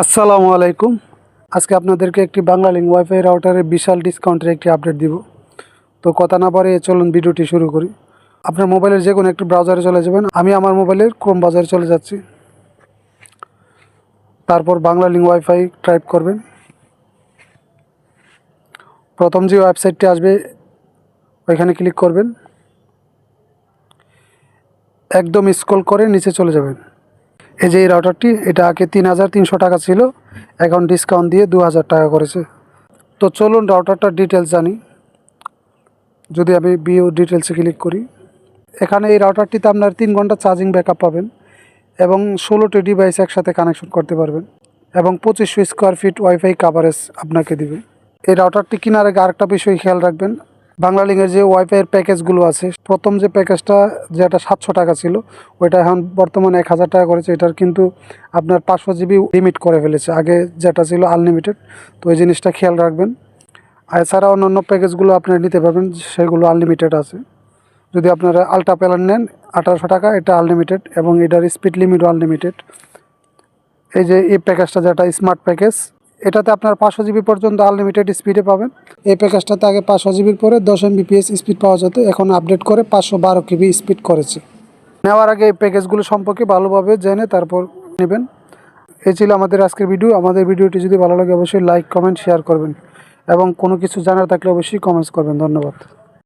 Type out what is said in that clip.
আসসালামু আলাইকুম। আজকে আপনাদেরকে একটি বাংলা লিঙ্ক ওয়াইফাই রাউটারের বিশাল ডিসকাউন্টের একটি আপডেট দিব। তো কথা না পারে চলুন ভিডিওটি শুরু করি। আপনার মোবাইলের যে কোনো একটি ব্রাউজারে চলে যাবেন। আমি আমার মোবাইলের ক্রোম বাজারে চলে যাচ্ছি। তারপর বাংলা লিঙ্ক ওয়াইফাই টাইপ করবেন। প্রথম যে ওয়েবসাইটটি আসবে, ওইখানে ক্লিক করবেন। একদম স্ক্রল করে নিচে চলে যাবেন। এই যে এই রাউটারটি এটা আগে তিন হাজার তিনশো টাকা ছিল, এখন ডিসকাউন্ট দিয়ে দু হাজার টাকা করেছে। তো চলুন রাউটারটার ডিটেলস জানি। যদি আমি বিও ডিটেলসে ক্লিক করি, এখানে এই রাউটারটিতে আপনার তিন ঘণ্টা চার্জিং ব্যাকআপ পাবেন এবং ষোলোটি ডিভাইস একসাথে কানেকশন করতে পারবেন এবং পঁচিশশো স্কোয়ার ফিট ওয়াইফাই কাভারেজ আপনাকে দিবে। এই রাউটারটি কেনার আগে আরেকটা বিষয় খেয়াল রাখবেন বাংলা লিঙ্কের যে ওয়াইফাইয়ের প্যাকেজগুলো আছে, প্রথম যে প্যাকেজটা যেটা সাতশো টাকা ছিল, ওইটা এখন বর্তমানে এক হাজার টাকা করেছে। এটার কিন্তু আপনার পাঁচশো জিবি লিমিট করে ফেলেছে। আগে যেটা ছিল আনলিমিটেড তো ওই জিনিসটা খেয়াল রাখবেন। আর এছাড়া অন্যান্য প্যাকেজগুলো আপনারা নিতে পারবেন, সেগুলো আনলিমিটেড আছে। যদি আপনারা আলট্রা প্ল্যান নেন, আঠারোশো টাকা, এটা আনলিমিটেড এবং এটার স্পিড লিমিটও আনলিমিটেড এই যে এই প্যাকেজটা যেটা স্মার্ট প্যাকেজ এটাতে আপনার পাঁচশো জিবি পর্যন্ত আনলিমিটেড স্পিডে পাবেন। এই প্যাকেজটাতে আগে পাঁচশো জিবির পরে দশ এমবিপিএস স্পিড পাওয়া যেত, এখন আপডেট করে পাঁচশো বারো কেবি স্পিড করেছে। নেওয়ার আগে এই প্যাকেজগুলো সম্পর্কে ভালোভাবে জেনে তারপর নেবেন। এই ছিল আমাদের আজকের ভিডিও আমাদের ভিডিওটি যদি ভালো লাগে, অবশ্যই লাইক কমেন্ট শেয়ার করবেন। এবং কোনো কিছু জানার থাকলে অবশ্যই কমেন্টস করবেন। ধন্যবাদ।